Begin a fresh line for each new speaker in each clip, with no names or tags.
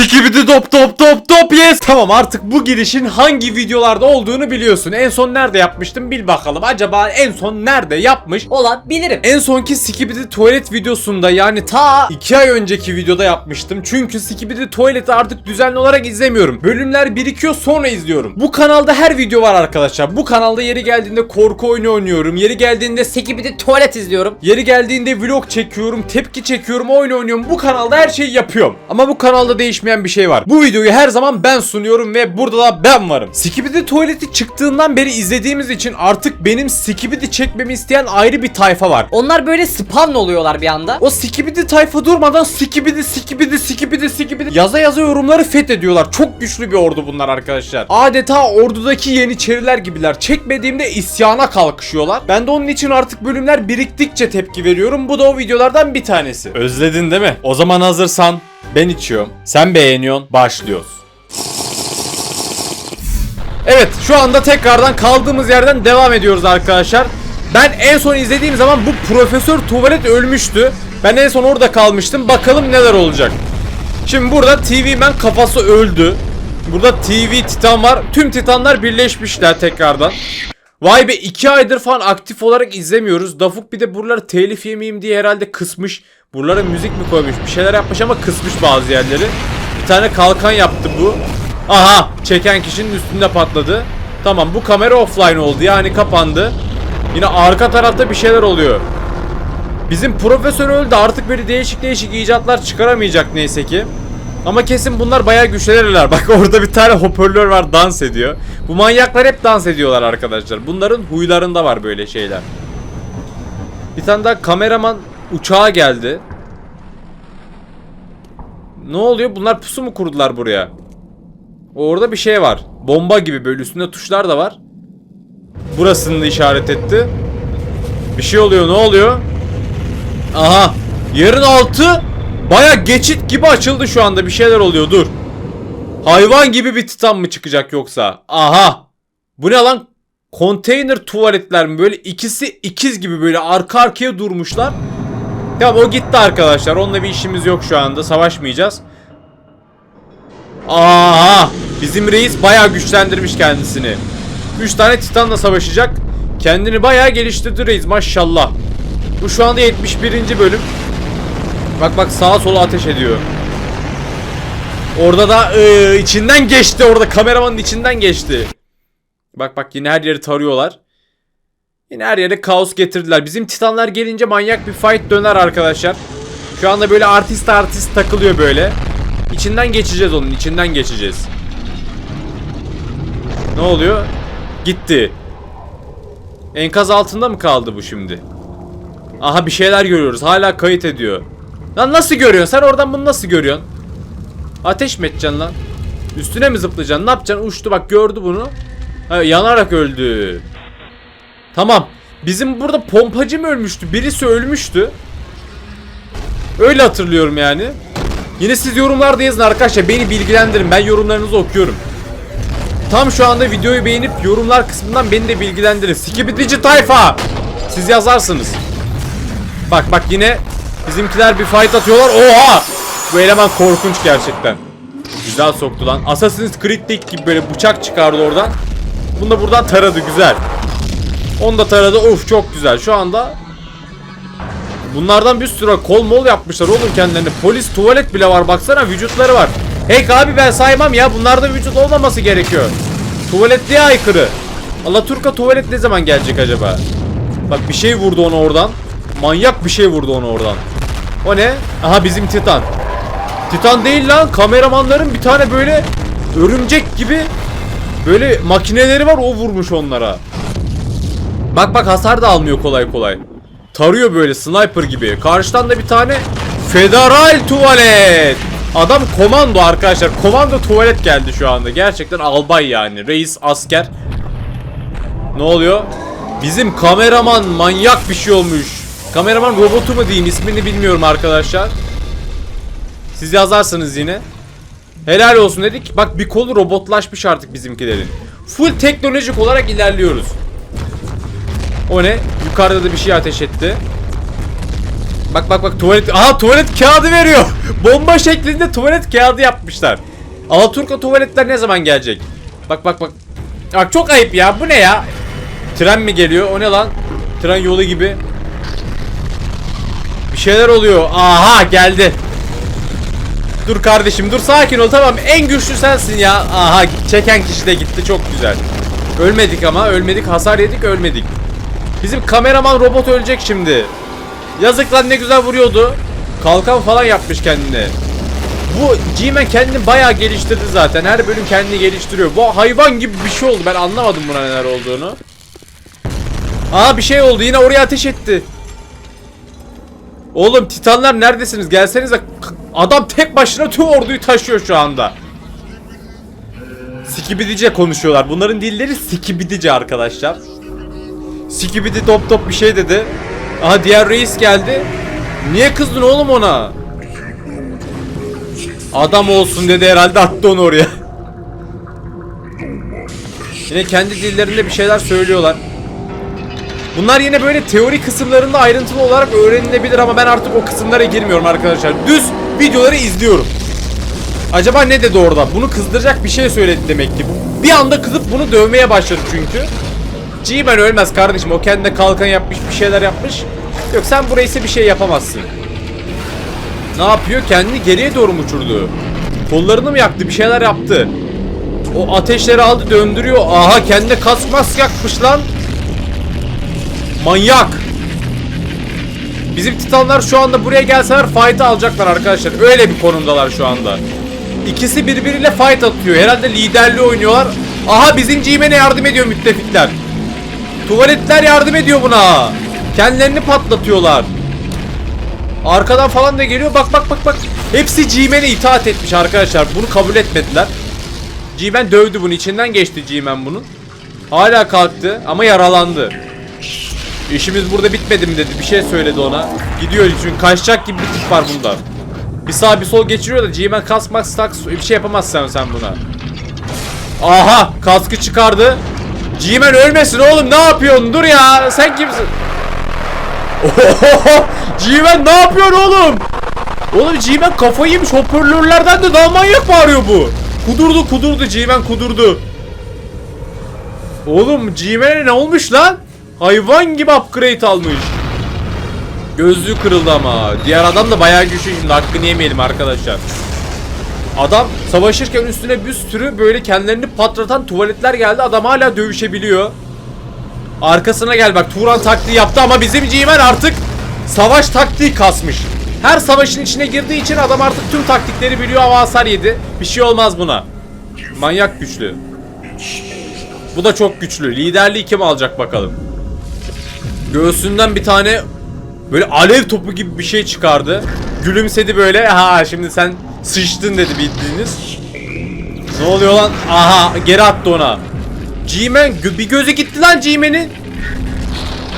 Skibidi dop dop dop dop yes. Tamam artık bu girişin hangi videolarda olduğunu biliyorsun. En son nerede yapmıştım bil bakalım. Acaba en son nerede yapmış?
Olan bilirim.
En sonki Skibidi tuvalet videosunda yani ta 2 ay önceki videoda yapmıştım. Çünkü Skibidi tuvaleti artık düzenli olarak izlemiyorum. Bölümler birikiyor sonra izliyorum. Bu kanalda her video var arkadaşlar. Bu kanalda yeri geldiğinde korku oyunu oynuyorum. Yeri geldiğinde
Skibidi tuvalet izliyorum.
Yeri geldiğinde vlog çekiyorum, tepki çekiyorum, oyun oynuyorum. Bu kanalda her şeyi yapıyorum. Ama bu kanalda değişmeyen bir şey var. Bu videoyu her zaman ben sunuyorum ve burada da ben varım. Skibidi tuvaleti çıktığından beri izlediğimiz için artık benim Skibidi çekmemi isteyen ayrı bir tayfa var.
Onlar böyle spawn oluyorlar bir anda.
O Skibidi tayfa durmadan Skibidi Skibidi Skibidi Skibidi yaza yaza yorumları fethediyorlar. Çok güçlü bir ordu bunlar arkadaşlar. Adeta ordudaki yeniçeriler gibiler. Çekmediğimde isyana kalkışıyorlar. Ben de onun için artık bölümler biriktikçe tepki veriyorum. Bu da o videolardan bir tanesi. Özledin değil mi? O zaman hazırsan ben içiyorum. Sen beğeniyorsun. Başlıyoruz. Evet şu anda tekrardan kaldığımız yerden devam ediyoruz arkadaşlar. Ben en son izlediğim zaman bu Profesör Tuvalet ölmüştü. Ben en son orada kalmıştım. Bakalım neler olacak. Şimdi burada TV Man kafası öldü. Burada TV Titan var. Tüm Titanlar birleşmişler tekrardan. Vay be 2 aydır falan aktif olarak izlemiyoruz. Dafuk bir de buraları telif yemeyeyim diye herhalde kısmış. Buralara müzik mi koymuş? Bir şeyler yapmış ama kısmış bazı yerleri. Bir tane kalkan yaptı bu. Aha çeken kişinin üstünde patladı. Tamam bu kamera offline oldu yani kapandı. Yine arka tarafta bir şeyler oluyor. Bizim profesör öldü artık böyle değişik değişik icatlar çıkaramayacak neyse ki. Ama kesin bunlar bayağı güçlenirler. Bak orada bir tane hoparlör var dans ediyor. Bu manyaklar hep dans ediyorlar arkadaşlar. Bunların huylarında var böyle şeyler. Bir tane daha kameraman uçağa geldi. Ne oluyor? Bunlar pusu mu kurdular buraya? Orada bir şey var. Bomba gibi böyle üstünde tuşlar da var. Burasını da işaret etti. Bir şey oluyor. Ne oluyor? Aha. Yerin altı baya geçit gibi açıldı şu anda. Bir şeyler oluyor. Dur. Hayvan gibi bir titan mı çıkacak yoksa? Aha. Bu ne lan? Konteyner tuvaletler mi? Böyle ikisi ikiz gibi böyle arka arkaya durmuşlar. Tamam o gitti arkadaşlar. Onunla bir işimiz yok şu anda. Savaşmayacağız. Aha! Bizim reis bayağı güçlendirmiş kendisini. 3 tane titanla savaşacak. Kendini bayağı geliştirdi reis maşallah. Bu şu anda 71. bölüm. Bak bak sağa sola ateş ediyor. Orada da ıı, içinden geçti orada kameramanın içinden geçti. Bak bak yine her yeri tarıyorlar. Yine her yere kaos getirdiler. Bizim titanlar gelince manyak bir fight döner arkadaşlar. Şu anda böyle artist artist takılıyor böyle. İçinden geçeceğiz onun içinden geçeceğiz. Ne oluyor? Gitti. Enkaz altında mı kaldı bu şimdi? Aha bir şeyler görüyoruz. Hala kayıt ediyor. Lan nasıl görüyorsun? Sen oradan bunu nasıl görüyorsun? Ateş mi edeceksin lan? Üstüne mi zıplayacaksın? Ne yapacaksın? Uçtu bak gördü bunu. Ha, yanarak öldü. Tamam. Bizim burada pompacı mı ölmüştü? Birisi ölmüştü. Öyle hatırlıyorum yani. Yine siz yorumlarda yazın arkadaşlar. Beni bilgilendirin. Ben yorumlarınızı okuyorum. Tam şu anda videoyu beğenip yorumlar kısmından beni de bilgilendirin. Skibidici tayfa. Siz yazarsınız. Bak bak yine bizimkiler bir fight atıyorlar. Oha! Bu eleman korkunç gerçekten. Güzel soktu lan. Assassin's Creed'deki gibi böyle bıçak çıkardı oradan. Bunu da buradan taradı güzel. Onu da taradı. Of çok güzel. Şu anda Bunlardan bir sürü kol mol yapmışlar oğlum kendilerine. Polis tuvalet bile var baksana vücutları var. Hey abi ben saymam ya bunlarda vücut olmaması gerekiyor. Tuvaletliğe aykırı. Alaturka tuvalet ne zaman gelecek acaba? Bak bir şey vurdu ona oradan. Manyak bir şey vurdu ona oradan. O ne? Aha bizim Titan. Titan değil lan kameramanların bir tane böyle örümcek gibi böyle makineleri var o vurmuş onlara. Bak bak hasar da almıyor kolay kolay. Tarıyor böyle sniper gibi. Karşıdan da bir tane federal tuvalet. Adam komando arkadaşlar. Komando tuvalet geldi şu anda. Gerçekten albay yani. Reis asker. Ne oluyor? Bizim kameraman manyak bir şey olmuş. Kameraman robotu mu diyeyim ismini bilmiyorum arkadaşlar. Siz yazarsınız yine. Helal olsun dedik. Bak bir kolu robotlaşmış artık bizimkilerin. Full teknolojik olarak ilerliyoruz. O ne? Yukarıda da bir şey ateş etti. Bak bak bak tuvalet. Aha tuvalet kağıdı veriyor. Bomba şeklinde tuvalet kağıdı yapmışlar. Alaturka tuvaletler ne zaman gelecek? Bak bak bak. Bak çok ayıp ya. Bu ne ya? Tren mi geliyor? O ne lan? Tren yolu gibi. Bir şeyler oluyor. Aha geldi. Dur kardeşim dur sakin ol tamam en güçlü sensin ya. Aha çeken kişi de gitti çok güzel. Ölmedik ama ölmedik hasar yedik ölmedik. Bizim kameraman robot ölecek şimdi. Yazık lan ne güzel vuruyordu. Kalkan falan yapmış kendine. Bu G-Man kendini bayağı geliştirdi zaten. Her bölüm kendini geliştiriyor. Bu hayvan gibi bir şey oldu. Ben anlamadım buna neler olduğunu. Aa bir şey oldu. Yine oraya ateş etti. Oğlum titanlar neredesiniz? Gelsenize. K- Adam tek başına tüm orduyu taşıyor şu anda. Sikibidice konuşuyorlar. Bunların dilleri sikibidice arkadaşlar. Sikibidi top top bir şey dedi. Aha diğer reis geldi. Niye kızdın oğlum ona? Adam olsun dedi herhalde attı onu oraya. Yine kendi dillerinde bir şeyler söylüyorlar. Bunlar yine böyle teori kısımlarında ayrıntılı olarak öğrenilebilir ama ben artık o kısımlara girmiyorum arkadaşlar. Düz videoları izliyorum. Acaba ne dedi orada? Bunu kızdıracak bir şey söyledi demek ki. Bir anda kızıp bunu dövmeye başladı çünkü. G-Man ölmez kardeşim. O kendine kalkan yapmış, bir şeyler yapmış. Yok sen buraya ise bir şey yapamazsın. Ne yapıyor? Kendini geriye doğru mu uçurdu? Kollarını mı yaktı? Bir şeyler yaptı. O ateşleri aldı döndürüyor. Aha kendine kask mask yakmış lan. Manyak. Bizim titanlar şu anda buraya gelseler fight alacaklar arkadaşlar. Öyle bir konumdalar şu anda. İkisi birbiriyle fight atıyor. Herhalde liderliği oynuyorlar. Aha bizim G-Man'e yardım ediyor müttefikler. Tuvaletler yardım ediyor buna. Kendilerini patlatıyorlar. Arkadan falan da geliyor. Bak bak bak bak. Hepsi G-Man'e itaat etmiş arkadaşlar. Bunu kabul etmediler. G-Man dövdü bunu. içinden geçti G-Man bunun. Hala kalktı ama yaralandı. İşimiz burada bitmedi mi dedi. Bir şey söyledi ona. Gidiyor çünkü kaçacak gibi bir tip var bunda. Bir sağ bir sol geçiriyor da G-Man kask mask tak bir şey yapamazsın sen buna. Aha kaskı çıkardı. G-Man ölmesin oğlum ne yapıyorsun dur ya sen kimsin? G-Man ne yapıyorsun oğlum? Oğlum G-Man kafayı yemiş hoparlörlerden de daha manyak bağırıyor bu. Kudurdu kudurdu G-Man kudurdu. Oğlum G-Man'e ne olmuş lan? Hayvan gibi upgrade almış. Gözlüğü kırıldı ama. Diğer adam da bayağı güçlü şimdi hakkını yemeyelim arkadaşlar. Adam savaşırken üstüne bir sürü böyle kendilerini patlatan tuvaletler geldi. Adam hala dövüşebiliyor. Arkasına gel bak Turan taktiği yaptı ama bizim G-Man artık savaş taktiği kasmış. Her savaşın içine girdiği için adam artık tüm taktikleri biliyor ama hasar yedi. Bir şey olmaz buna. Manyak güçlü. Bu da çok güçlü. Liderliği kim alacak bakalım. Göğsünden bir tane böyle alev topu gibi bir şey çıkardı. Gülümsedi böyle. Ha şimdi sen sıçtın dedi bildiğiniz. Ne oluyor lan? Aha geri attı ona. G-Man bir gözü gitti lan G-Man'in.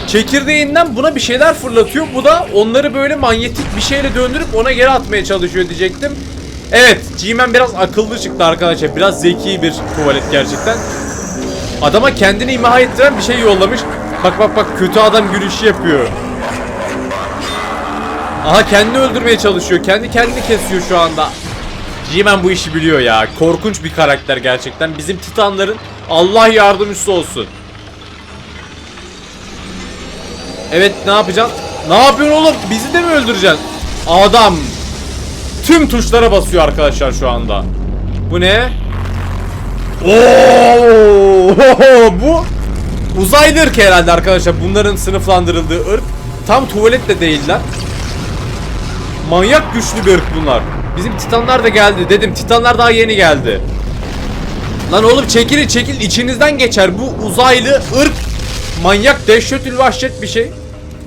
Çekirdeğinden buna bir şeyler fırlatıyor. Bu da onları böyle manyetik bir şeyle döndürüp ona geri atmaya çalışıyor diyecektim. Evet, G-Man biraz akıllı çıktı arkadaşlar. Biraz zeki bir tuvalet gerçekten. Adama kendini imha ettiren bir şey yollamış. Bak bak bak kötü adam gülüşü yapıyor. Aha kendini öldürmeye çalışıyor. Kendi kendini kesiyor şu anda. G-Man bu işi biliyor ya. Korkunç bir karakter gerçekten. Bizim titanların Allah yardımcısı olsun. Evet ne yapacaksın? Ne yapıyorsun oğlum? Bizi de mi öldüreceksin? Adam tüm tuşlara basıyor arkadaşlar şu anda. Bu ne? Oo! Bu uzaylı ırk herhalde arkadaşlar. Bunların sınıflandırıldığı ırk. Tam tuvalet de değiller. Manyak güçlü bir ırk bunlar. Bizim titanlar da geldi. Dedim titanlar daha yeni geldi. Lan oğlum çekilin çekil içinizden geçer. Bu uzaylı ırk manyak dehşetül vahşet bir şey.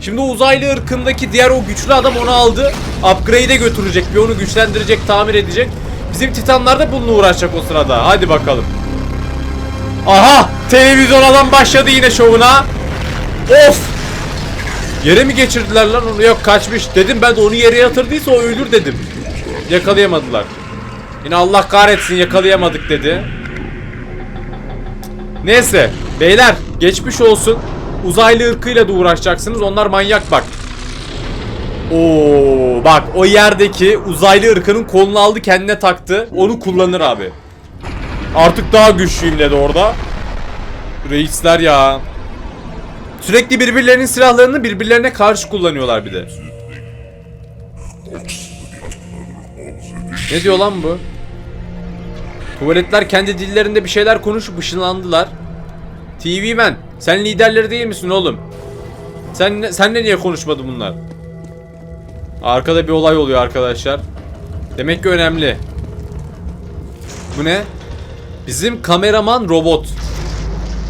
Şimdi o uzaylı ırkındaki diğer o güçlü adam onu aldı. Upgrade'e götürecek. Bir onu güçlendirecek, tamir edecek. Bizim titanlar da bununla uğraşacak o sırada. Hadi bakalım. Aha! Televizyon adam başladı yine şovuna. Of! Yere mi geçirdiler lan onu? Yok kaçmış. Dedim ben de onu yere yatırdıysa o ölür dedim. Yakalayamadılar. Yine Allah kahretsin yakalayamadık dedi. Neyse beyler geçmiş olsun. Uzaylı ırkıyla da uğraşacaksınız. Onlar manyak bak. Oo bak o yerdeki uzaylı ırkının kolunu aldı kendine taktı. Onu kullanır abi. Artık daha güçlüyüm dedi orada. Reisler ya. Sürekli birbirlerinin silahlarını birbirlerine karşı kullanıyorlar bir de. Ne diyor lan bu? Tuvaletler kendi dillerinde bir şeyler konuşup ışınlandılar. TV Man, sen liderleri değil misin oğlum? Sen senle niye konuşmadı bunlar? Arkada bir olay oluyor arkadaşlar. Demek ki önemli. Bu ne? Bizim kameraman robot.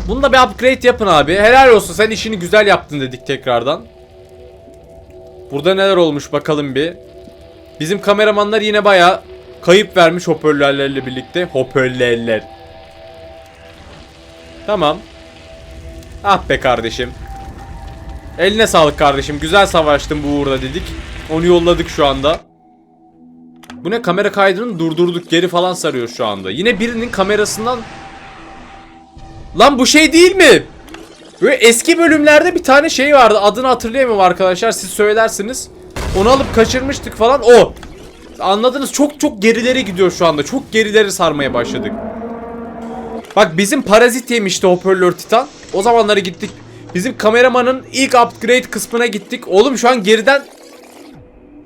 Bunda bir upgrade yapın abi. Helal olsun sen işini güzel yaptın dedik tekrardan. Burada neler olmuş bakalım bir. Bizim kameramanlar yine baya kayıp vermiş hoparlörlerle birlikte. Hoparlörler. Tamam. Ah be kardeşim. Eline sağlık kardeşim. Güzel savaştın bu uğurda dedik. Onu yolladık şu anda. Bu ne kamera kaydını durdurduk. Geri falan sarıyor şu anda. Yine birinin kamerasından... Lan bu şey değil mi? Böyle eski bölümlerde bir tane şey vardı. Adını hatırlayamıyorum arkadaşlar. Siz söylersiniz. Onu alıp kaçırmıştık falan. O. Anladınız. Çok çok gerilere gidiyor şu anda. Çok gerileri sarmaya başladık. Bak bizim parazit yemişti hoparlör titan. O zamanlara gittik. Bizim kameramanın ilk upgrade kısmına gittik. Oğlum şu an geriden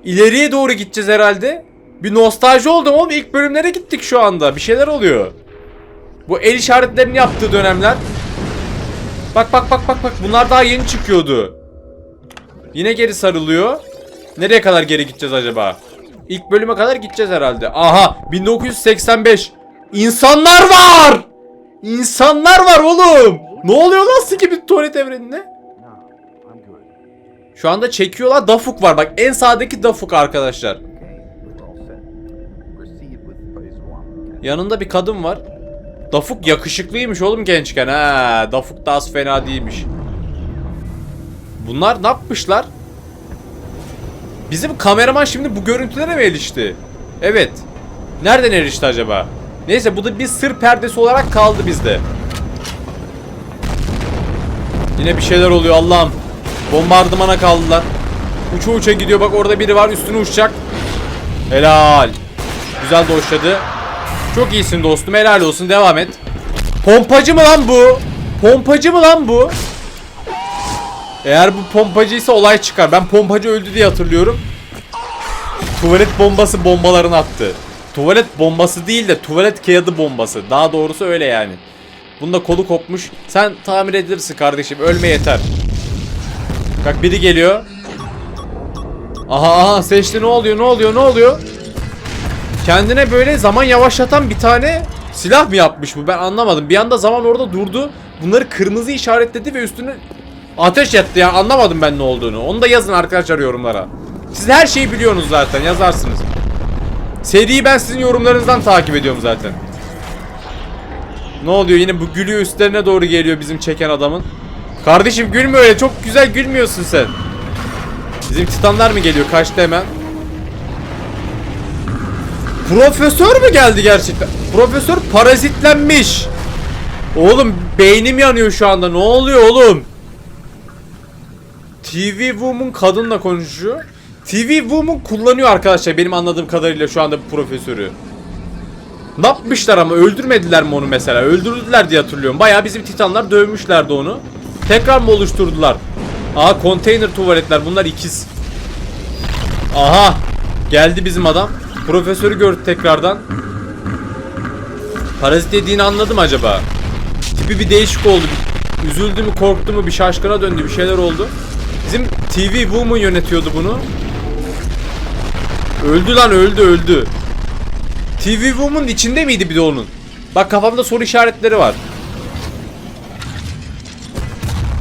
ileriye doğru gideceğiz herhalde. Bir nostalji oldum oğlum. İlk bölümlere gittik şu anda. Bir şeyler oluyor. Bu el işaretlerini yaptığı dönemler. Bak bak bak bak bak. Bunlar daha yeni çıkıyordu. Yine geri sarılıyor. Nereye kadar geri gideceğiz acaba? İlk bölüme kadar gideceğiz herhalde. Aha 1985. İnsanlar var! İnsanlar var oğlum! Ne oluyor lan Skibidi tuvalet evreninde? Şu anda çekiyorlar. Dafuk var. Bak en sağdaki Dafuk arkadaşlar. Yanında bir kadın var. Dafuk yakışıklıymış oğlum gençken. Ha, Dafuk da az fena değilmiş. Bunlar ne yapmışlar? Bizim kameraman şimdi bu görüntülere mi erişti? Evet. Nereden erişti acaba? Neyse bu da bir sır perdesi olarak kaldı bizde. Yine bir şeyler oluyor Allah'ım. Bombardımana kaldılar. Uça uça gidiyor bak orada biri var üstüne uçacak. Helal. Güzel doşladı. Çok iyisin dostum helal olsun devam et. Pompacı mı lan bu? Pompacı mı lan bu? Eğer bu pompacıysa olay çıkar. Ben pompacı öldü diye hatırlıyorum. Tuvalet bombası bombalarını attı. Tuvalet bombası değil de tuvalet kağıdı bombası. Daha doğrusu öyle yani. Bunda kolu kopmuş. Sen tamir edilirsin kardeşim. Ölme yeter. Bak biri geliyor. Aha aha seçti ne oluyor ne oluyor ne oluyor? Kendine böyle zaman yavaşlatan bir tane silah mı yapmış bu ben anlamadım. Bir anda zaman orada durdu. Bunları kırmızı işaretledi ve üstüne ateş etti ya anlamadım ben ne olduğunu. Onu da yazın arkadaşlar yorumlara. Siz her şeyi biliyorsunuz zaten yazarsınız. Seriyi ben sizin yorumlarınızdan takip ediyorum zaten. Ne oluyor yine bu gülüyor üstlerine doğru geliyor bizim çeken adamın. Kardeşim gülme öyle çok güzel gülmüyorsun sen. Bizim titanlar mı geliyor kaçtı hemen. Profesör mü geldi gerçekten? Profesör parazitlenmiş. Oğlum beynim yanıyor şu anda. Ne oluyor oğlum? TV Woman kadınla konuşuyor. TV Woman kullanıyor arkadaşlar benim anladığım kadarıyla şu anda bu profesörü. Ne yapmışlar ama öldürmediler mi onu mesela? Öldürdüler diye hatırlıyorum. Bayağı bizim titanlar dövmüşlerdi onu. Tekrar mı oluşturdular? Aha konteyner tuvaletler bunlar ikiz. Aha geldi bizim adam. Profesörü gördü tekrardan. Parazit dediğini anladım acaba. Tipi bir değişik oldu. Üzüldü mü korktu mu bir şaşkına döndü bir şeyler oldu. Bizim TV Woman yönetiyordu bunu. Öldü lan öldü öldü. TV Woman içinde miydi bir de onun? Bak kafamda soru işaretleri var.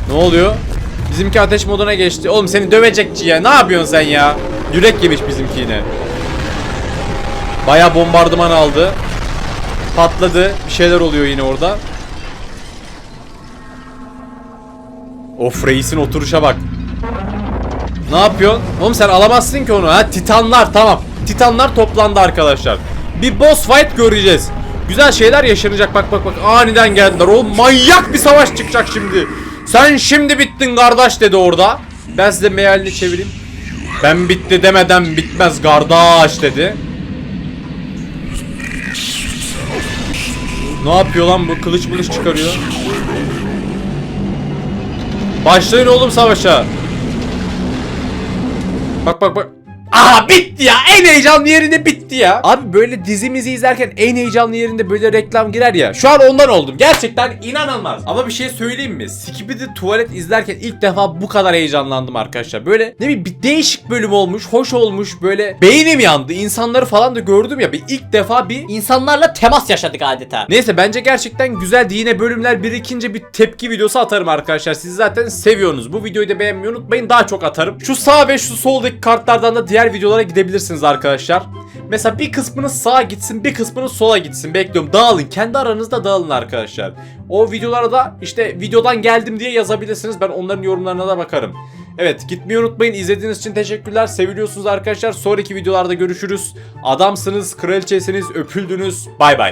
Ne oluyor? Bizimki ateş moduna geçti. Oğlum seni dövecekçi ya. Ne yapıyorsun sen ya? Yürek yemiş bizimki yine. Baya bombardıman aldı. Patladı. Bir şeyler oluyor yine orada. Of reisin oturuşa bak. Ne yapıyorsun? Oğlum sen alamazsın ki onu ha. Titanlar tamam. Titanlar toplandı arkadaşlar. Bir boss fight göreceğiz. Güzel şeyler yaşanacak bak bak bak. Aniden geldiler. O manyak bir savaş çıkacak şimdi. Sen şimdi bittin kardeş dedi orada. Ben size mealini çevireyim. Ben bitti demeden bitmez kardeş dedi. Ne yapıyor lan bu? Kılıç mılıç çıkarıyor. Başlayın oğlum savaşa. Bak bak bak. Aha bitti ya. En heyecanlı yerinde bitti ya. Abi böyle dizimizi izlerken en heyecanlı yerinde böyle reklam girer ya. Şu an ondan oldum. Gerçekten inanılmaz. Ama bir şey söyleyeyim mi? Skibidi tuvalet izlerken ilk defa bu kadar heyecanlandım arkadaşlar. Böyle ne bileyim bir değişik bölüm olmuş. Hoş olmuş. Böyle beynim yandı. İnsanları falan da gördüm ya. Bir ilk defa bir
İnsanlarla temas yaşadık adeta.
Neyse bence gerçekten güzeldi. Yine bölümler birikince bir tepki videosu atarım arkadaşlar. Siz zaten seviyorsunuz. Bu videoyu da beğenmeyi unutmayın. Daha çok atarım. Şu sağ ve şu soldaki kartlardan da diğer videolara gidebilirsiniz arkadaşlar. Mesela bir kısmınız sağa gitsin, bir kısmınız sola gitsin. Bekliyorum. Dağılın. Kendi aranızda dağılın arkadaşlar. O videolara da işte videodan geldim diye yazabilirsiniz. Ben onların yorumlarına da bakarım. Evet gitmeyi unutmayın. İzlediğiniz için teşekkürler. Seviliyorsunuz arkadaşlar. Sonraki videolarda görüşürüz. Adamsınız, kraliçesiniz, öpüldünüz. Bay bay.